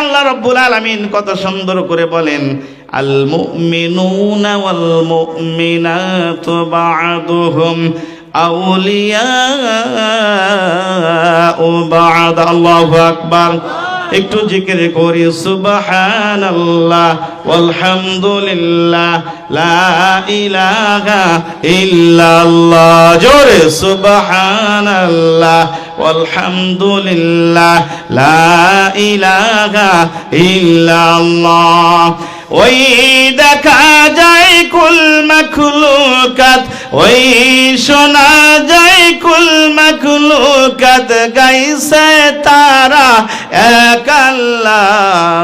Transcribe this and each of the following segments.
আল্লাহ রব্বুল আলামিন কত সুন্দর করে বলেন আল মুমিনুনা ওয়াল মুমিনাতু বা'দুহুম আউলিয়াউ বা'দ। আল্লাহু আকবার। একটু জিকির করি, সুবহানাল্লাহ, ওয়ালহামদুলিল্লাহ, লা ইলাহা ইল্লাল্লাহ। জোরে, সুবহানাল্লাহ ওয়ালহামদুলিল্লাহ, লা ইলাহা ইল্লাল্লাহ। ওই দেখা যায় কুল মখলুকাত ওই শোনা যায় কুল মখলুকাত, গাইছে তারা এক আল্লাহ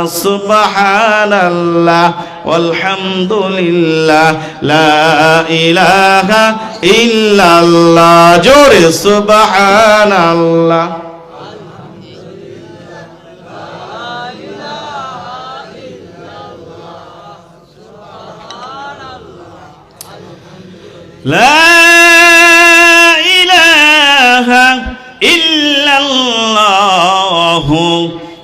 سبحان الله والحمد لله لا إله إلا الله جور سبحان الله لا إله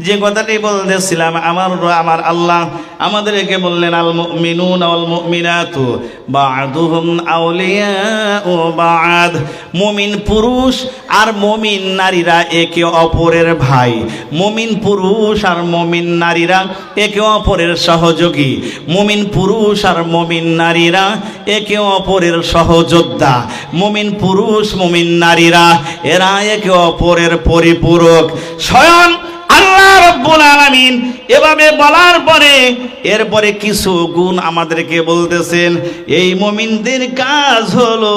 যে কথাটি বলতেছিলাম, আমার আমার আল্লাহ আমাদেরকে বললেন আল মুমিনুন ওয়াল মুমিনাতু বা'দুহুম আউলিয়াউ বা'দ। মুমিন পুরুষ আর মুমিন নারীরা একে অপরের ভাই। মুমিন পুরুষ আর মুমিন নারীরা একে অপরের সহযোগী। মুমিন পুরুষ আর মুমিন নারীরা একে অপরের সহযোদ্ধা। মুমিন পুরুষ, মুমিন নারীরা, এরা একে অপরের পরিপূরক। স্বয়ং রব্বুল আলামিন। এভাবে বলার পরে, এরপরে কিছু গুণ আমাদেরকে বলতেছেন, এই মুমিনদের কাজ হলো,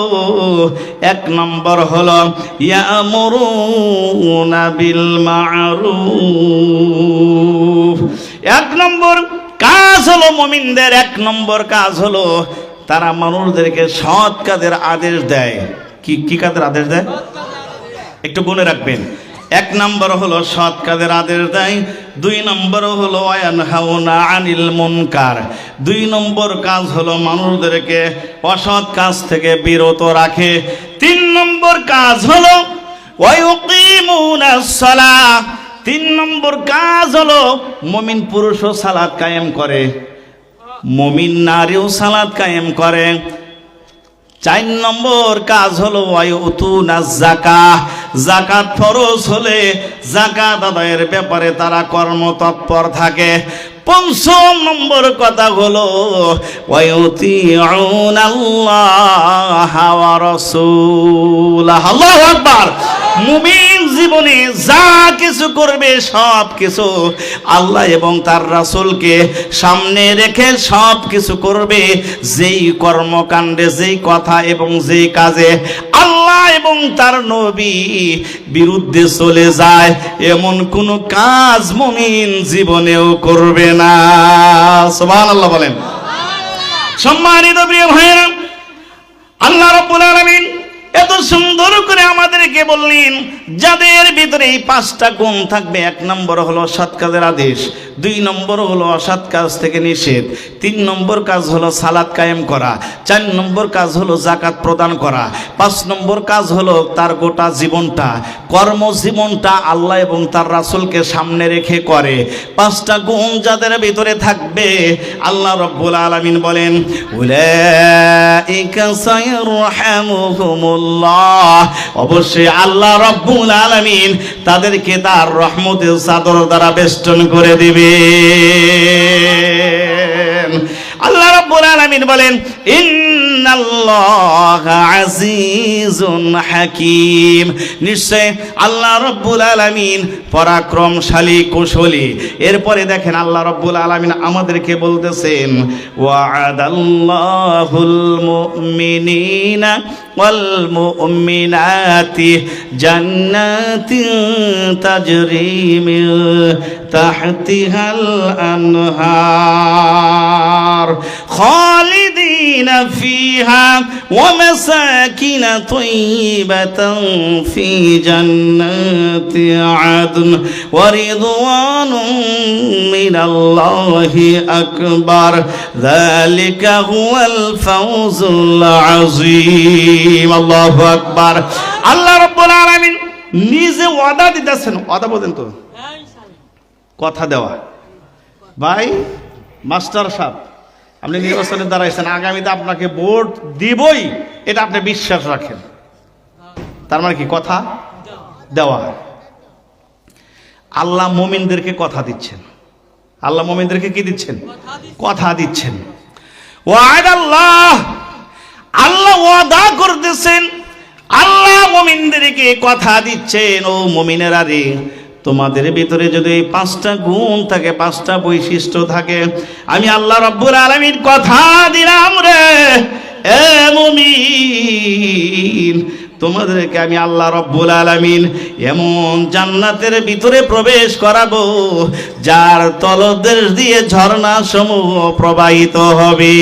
এক নম্বর হলো, ইয়ামুরুনা বিল মারুফ। এক নম্বর কাজ হলো মুমিনদের, এক নম্বর কাজ হলো, তারা মানুষদেরকে সৎ কাজের আদেশ দেয়। কি কি কাজের আদেশ দেয়? একটু গুনে রাখবেন। এক নম্বর হলো সৎ কাজের আদেশ দেয়, দুই নম্বর হলো হাওনা আনিল মুনকার। দুই নম্বর কাজ হলো মানুষদেরকে অসৎ কাজ থেকে বিরত রাখে। তিন নম্বর কাজ হলো সালাহ। তিন নম্বর কাজ হলো মমিন পুরুষও সালাদ কায়েম করে, মমিন নারীও সালাদ কায়েম করে। চার নম্বর কাজ হলো না জাকা জাকাত ফরজ হলে জাকাত আদায়ের ব্যাপারে তারা কর্মতৎপর থাকে। পঞ্চম নম্বর কথা হলো মুমিন জীবনে যা কিছু করবে সব কিছু আল্লাহ এবং তার রাসূলকে সামনে রেখে সব কিছু করবে। যেই কর্মকাণ্ডে, যেই কথা এবং যেই কাজে আল্লাহ এবং তার নবী বিরুদ্ধে চলে যায়, এমন কোন কাজ মুমিন জীবনেও করবে না। সুবহানাল্লাহ বলেন। সম্মানিত প্রিয় ভাইরা আল্লাহ রাব্বুল আলামিন এত সুন্দর করে আমাদেরকে বললেন, যাদের ভিতরে এই পাঁচটা গুণ থাকবে, এক নম্বর হলো সৎ কাজের আদেশ দুই নম্বর হলো অসৎ কাজ থেকে নিষেধ, তিন নম্বর কাজ হলো সালাদ কায়েম করা, চার নম্বর কাজ হলো জাকাত প্রদান করা, পাঁচ নম্বর কাজ হলো তার গোটা জীবনটা, কর্মজীবনটা আল্লাহ এবং তার রাসুলকে সামনে রেখে করে। পাঁচটা গুণ যাদের ভিতরে থাকবে, আল্লাহ রব্বুল আলামিন বলেন অবশ্যই আল্লাহ রব্বুল আলামিন তাদেরকে তার রহমতের চাদর দ্বারা বেষ্টন করে দিবে। আল্লাহ রাব্বুল আলামিন বলেন হাকীম। নিশ্চয় আল্লাহ রাব্বুল আলামিন পরাক্রমশালী, কুশলী। এরপরে দেখেন আল্লাহ রাব্বুল আলামিন আমাদেরকে বলতেছেন ওয়াদাল্লাহুল মুমিনিনা মুমিনাতি জান্নাতিন তাজরি মিন تحتها الأنهار خالدين فيها ومساكن طيبة في جنات عدن ورضوان من الله أكبر ذلك هو الفوز العظيم الله أكبر আল্লাহ রব্বুল আলামিন নিজে ওয়াদা দিতেছেন ওয়াদা বলেন তো কথা দেওয়া। ভাই, মাস্টার সাহেব, আপনি নির্বাচনে দাঁড়াইছেন আগামীতে আপনাকে ভোট দিবই, এটা আপনি বিশ্বাস রাখেন। তার মানে কি কথা? দেওয়া। আল্লাহ মোমিনদেরকে কথা দিচ্ছেন। আল্লাহ মোমিনদেরকে কি দিচ্ছেন? কথা দিচ্ছেন। আল্লাহ আল্লাহ ওয়াদা করতেছেন, আল্লাহ মোমিনদেরকে কথা দিচ্ছেন, ও মোমিনেরা রে। তোমাদের ভিতরে যদি পাঁচটা গুণ থাকে, পাঁচটা বৈশিষ্ট্য থাকে, আমি আল্লাহ রব্বুল আলমীর কথা দিলাম রে, এ তোমাদেরকে আমি আল্লাহ রব্বুল আলামিন এমন জান্নাতের ভিতরে প্রবেশ করাবো, যার তলদেশ দিয়ে ঝর্ণা সমূহ প্রবাহিত হবে।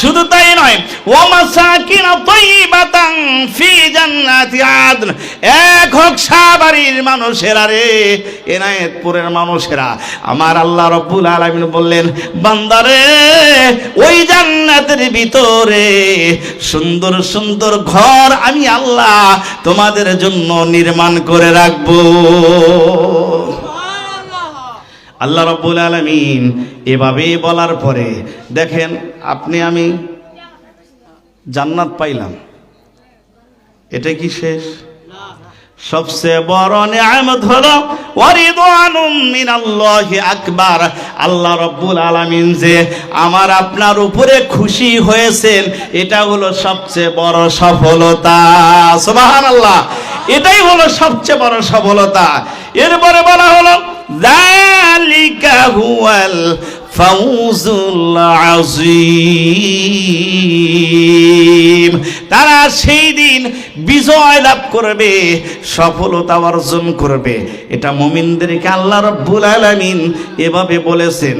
শুধু তাই নয় ও মাসাকিন তাইয়িবাতান ফি জান্নাতি আদন। এক হোক সাবাড়ির মানুষেরা রে এনায়েতপুরের মানুষেরা। আমার আল্লাহ রব্বুল আলামিন বললেন বান্দারে ওই জান্নাতের ভিতরে সুন্দর সুন্দর ঘর আমি আল্লাহ তোমাদের জন্য নির্মাণ করে রাখব। আল্লাহ রব্বুল আলমিন এভাবে বলার পরে, দেখেন, আপনি আমি জান্নাত পাইলাম। এটা কি শেষ? সবচেয়ে বড় নিয়ামত হলো, ওয়ারিদওয়ানুম মিনাল্লাহি আকবার। আল্লাহ রব্বুল আলামিন যে আমার আপনার উপরে খুশি হয়েছেন, এটা হলো সবচেয়ে বড় সফলতা। সুবহানাল্লাহ, এটাই হলো সবচেয়ে বড় সফলতা। এরপরে বলা হলো, যালিকা হুয়াল ফাউজুল তারা সেই বিজয় লাভ করবে সফলতা অর্জন করবে। এটা মুমিনদেরকে আল্লাহ রব্বুল আলামিন এভাবে বলেছেন।